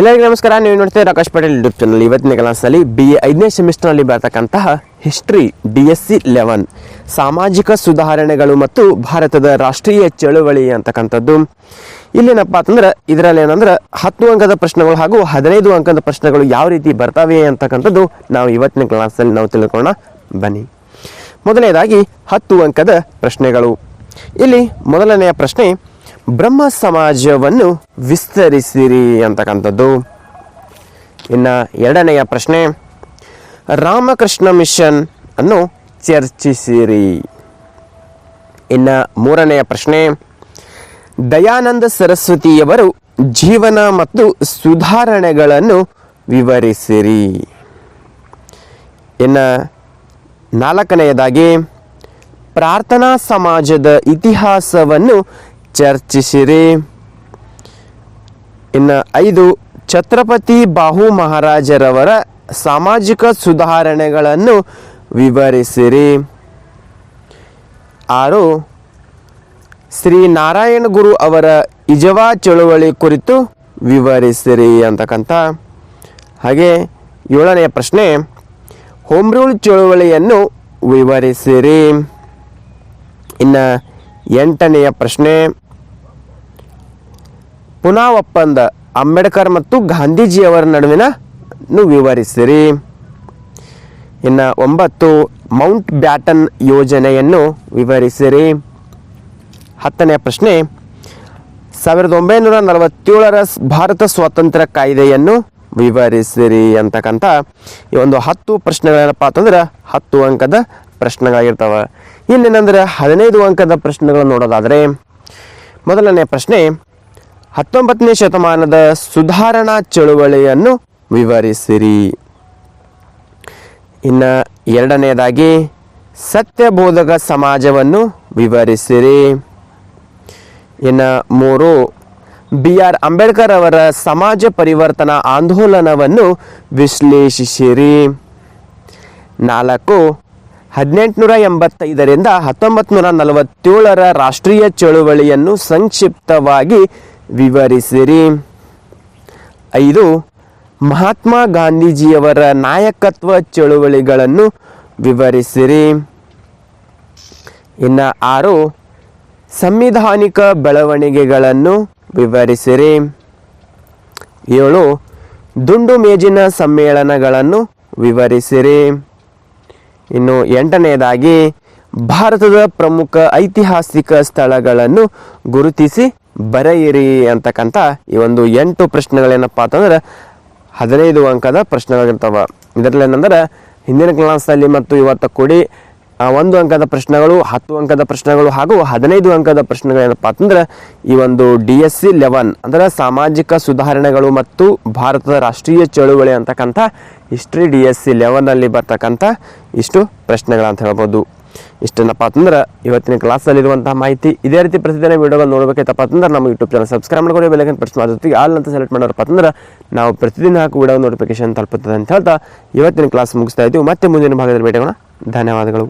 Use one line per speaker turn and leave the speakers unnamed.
ಎಲ್ಲರಿಗೂ ನಮಸ್ಕಾರ. ನೀವು ನೋಡ್ತೀವಿ ರಾಕಾಶ್ ಪಟೇಲ್ ಯೂಟ್ಯೂಬ್ ಚಾನಲ್. ಇವತ್ತಿನ ಕ್ಲಾಸ್ನಲ್ಲಿ ಬಿ ಎ ಐದನೇ ಸೆಮಿಸ್ಟರ್ನಲ್ಲಿ ಬರ್ತಕ್ಕಂತಹ history D S C eleven ಸಾಮಾಜಿಕ ಸುಧಾರಣೆಗಳು ಮತ್ತು ಭಾರತದ ರಾಷ್ಟ್ರೀಯ ಚಳುವಳಿ ಅಂತಕ್ಕಂಥದ್ದು. ಇಲ್ಲೇನಪ್ಪ ಅಂತಂದ್ರೆ, ಇದರಲ್ಲಿ ಏನಂದ್ರೆ ಹತ್ತು ಅಂಕದ ಪ್ರಶ್ನೆಗಳು ಹಾಗೂ ಹದಿನೈದು ಅಂಕದ ಪ್ರಶ್ನೆಗಳು ಯಾವ ರೀತಿ ಬರ್ತವೆ ಅಂತಕ್ಕಂಥದ್ದು ನಾವು ಇವತ್ತಿನ ಕ್ಲಾಸಲ್ಲಿ ನಾವು ತಿಳ್ಕೊಳ್ಳೋಣ. ಬನ್ನಿ. ಮೊದಲನೇದಾಗಿ ಹತ್ತು ಅಂಕದ ಪ್ರಶ್ನೆಗಳು. ಇಲ್ಲಿ ಮೊದಲನೆಯ ಪ್ರಶ್ನೆ ಬ್ರಹ್ಮ ಸಮಾಜವನ್ನು ವಿಸ್ತರಿಸಿರಿ ಅಂತಕ್ಕಂಥದ್ದು. ಇನ್ನು ಎರಡನೆಯ ಪ್ರಶ್ನೆ, ರಾಮಕೃಷ್ಣ ಮಿಷನ್ ಅನ್ನು ಚರ್ಚಿಸಿರಿ. ಇನ್ನು ಮೂರನೆಯ ಪ್ರಶ್ನೆ, ದಯಾನಂದ ಸರಸ್ವತಿಯವರು ಜೀವನ ಮತ್ತು ಸುಧಾರಣೆಗಳನ್ನು ವಿವರಿಸಿರಿ. ಇನ್ನು ನಾಲ್ಕನೆಯದಾಗಿ, ಪ್ರಾರ್ಥನಾ ಸಮಾಜದ ಇತಿಹಾಸವನ್ನು ಚರ್ಚಿಸಿರಿ ಇನ್ನು ಐದು, ಛತ್ರಪತಿ ಬಾಹು ಮಹಾರಾಜರವರ ಸಾಮಾಜಿಕ ಸುಧಾರಣೆಗಳನ್ನು ವಿವರಿಸಿರಿ. ಆರು, ಶ್ರೀ ನಾರಾಯಣ ಗುರು ಅವರ ಇಜವಾ ಚಳುವಳಿ ಕುರಿತು ವಿವರಿಸಿರಿ ಅಂತಕ್ಕಂಥ. ಹಾಗೆ ಏಳನೆಯ ಪ್ರಶ್ನೆ ಹೋಮ್ ರೂಲ್ ಚಳುವಳಿಯನ್ನು ವಿವರಿಸಿರಿ. ಇನ್ನು ಎಂಟನೆಯ ಪ್ರಶ್ನೆ ಪುನಃ ಒಪ್ಪಂದ. ಅಂಬೇಡ್ಕರ್ ಮತ್ತು ಗಾಂಧೀಜಿಯವರ ನಡುವಿನ ವಿವರಿಸಿರಿ. ಇನ್ನು ಒಂಬತ್ತು, ಮೌಂಟ್ ಬ್ಯಾಟನ್ ಯೋಜನೆಯನ್ನು ವಿವರಿಸಿರಿ. ಹತ್ತನೆಯ ಪ್ರಶ್ನೆ, ಸಾವಿರದ ಒಂಬೈನೂರ ನಲವತ್ತೇಳರ ಭಾರತ ಸ್ವಾತಂತ್ರ್ಯ ಕಾಯ್ದೆಯನ್ನು ವಿವರಿಸಿರಿ ಅಂತಕ್ಕಂಥ ಈ ಒಂದು ಹತ್ತು ಪ್ರಶ್ನೆಗಳೇನಪ್ಪ ಅಂತಂದ್ರೆ ಹತ್ತು ಅಂಕದ ಪ್ರಶ್ನೆಗಳಾಗಿರ್ತವೆ. ಇನ್ನೇನಂದ್ರೆ ಹದಿನೈದು ಅಂಕದ ಪ್ರಶ್ನೆಗಳನ್ನು ನೋಡೋದಾದರೆ, ಮೊದಲನೇ ಪ್ರಶ್ನೆ ಹತ್ತೊಂಬತ್ತನೇ ಶತಮಾನದ ಸುಧಾರಣಾ ಚಳುವಳಿಯನ್ನು ವಿವರಿಸಿರಿ. ಇನ್ನು ಎರಡನೆಯದಾಗಿ ಸತ್ಯಬೋಧಕ ಸಮಾಜವನ್ನು ವಿವರಿಸಿರಿ. ಇನ್ನು ಮೂರು, ಬಿ ಆರ್ ಅಂಬೇಡ್ಕರ್ ಅವರ ಸಮಾಜ ಪರಿವರ್ತನಾ ಆಂದೋಲನವನ್ನು ವಿಶ್ಲೇಷಿಸಿರಿ. ನಾಲ್ಕು, ಹದಿನೆಂಟುನೂರ ಎಂಬತ್ತೈದರಿಂದ ಹತ್ತೊಂಬತ್ತು ನೂರ ನಲವತ್ತೇಳರ ರಾಷ್ಟ್ರೀಯ ಚಳುವಳಿಯನ್ನು ಸಂಕ್ಷಿಪ್ತವಾಗಿ ವಿವರಿಸಿರಿ. ಐದು, ಮಹಾತ್ಮ ಗಾಂಧೀಜಿಯವರ ನಾಯಕತ್ವ ಚಳುವಳಿಗಳನ್ನು ವಿವರಿಸಿರಿ. ಇನ್ನು ಆರು, ಸಂವಿಧಾನಿಕ ಬೆಳವಣಿಗೆಗಳನ್ನು ವಿವರಿಸಿರಿ. ಏಳು, ದುಂಡು ಮೇಜಿನ ಸಮ್ಮೇಳನಗಳನ್ನು ವಿವರಿಸಿರಿ. ಇನ್ನು ಎಂಟನೆಯದಾಗಿ ಭಾರತದ ಪ್ರಮುಖ ಐತಿಹಾಸಿಕ ಸ್ಥಳಗಳನ್ನು ಗುರುತಿಸಿ ಬರೆಯಿರಿ ಅಂತಕ್ಕಂಥ ಈ ಒಂದು ಎಂಟು ಪ್ರಶ್ನೆಗಳೇನಪ್ಪ ಅಂತಂದ್ರೆ ಹದಿನೈದು ಅಂಕದ ಪ್ರಶ್ನೆಗಳಿರ್ತವೆ. ಇದರಲ್ಲಿ ಏನಂದ್ರೆ, ಹಿಂದಿನ ಕ್ಲಾಸಲ್ಲಿ ಮತ್ತು ಇವತ್ತು ಕೂಡಿ ಒಂದು ಅಂಕದ ಪ್ರಶ್ನೆಗಳು, ಹತ್ತು ಅಂಕದ ಪ್ರಶ್ನೆಗಳು ಹಾಗೂ ಹದಿನೈದು ಅಂಕದ ಪ್ರಶ್ನೆಗಳೇನಪ್ಪ ಅಂತಂದ್ರೆ, ಈ ಒಂದು ಡಿ ಎಸ್ ಸಿ ಲೆವೆನ್ ಅಂದರೆ ಸಾಮಾಜಿಕ ಸುಧಾರಣೆಗಳು ಮತ್ತು ಭಾರತದ ರಾಷ್ಟ್ರೀಯ ಚಳುವಳಿ ಅಂತಕ್ಕಂಥ ಹಿಸ್ಟ್ರಿ ಡಿ ಎಸ್ ಸಿ ಲೆವೆನಲ್ಲಿ ಬರ್ತಕ್ಕಂಥ ಇಷ್ಟು ಪ್ರಶ್ನೆಗಳಂತ ಹೇಳ್ಬೋದು. ಇಷ್ಟೇನಪ್ಪ ಅಂತಂದ್ರೆ ಇವತ್ತಿನ ಕ್ಲಾಸಲ್ಲಿರುವಂತಹ ಮಾಹಿತಿ ಇದೇ ರೀತಿ ಪ್ರತಿದಿನ ವೀಡಿಯೋಗಳು ನೋಡಬೇಕೈತಪ್ಪ ಅಂತಂದ್ರೆ ನಮ್ಮ ಯೂಟ್ಯೂಬ್ ಚಾನಲ್ ಸಬ್ಸ್ಕ್ರೈಬ್ ಮಾಡ್ಕೊಂಡು ಬೆಲೆಗೆ ಪ್ರೆಸ್ ಮಾಡೋದಕ್ಕೆ ಆಲ್ ಅಂತ ಸೆಲೆಕ್ಟ್ ಮಾಡೋರಪ್ಪ ಅಂದ್ರೆ ನಾವು ಪ್ರತಿದಿನ ಹಾಕೋ ವಿಡಿಯೋ ನೋಟಿಫಿಕೇಶನ್ ತಲುಪುತ್ತದೆ ಅಂತ ಹೇಳ್ತಾ ಇವತ್ತಿನ ಕ್ಲಾಸ್ ಮುಗಿಸ್ತಾ ಇದ್ದೀವಿ. ಮತ್ತೆ ಮುಂದಿನ ಭಾಗದಲ್ಲಿ ಭೇಟಿಯಾಗೋಣ. ಧನ್ಯವಾದಗಳು.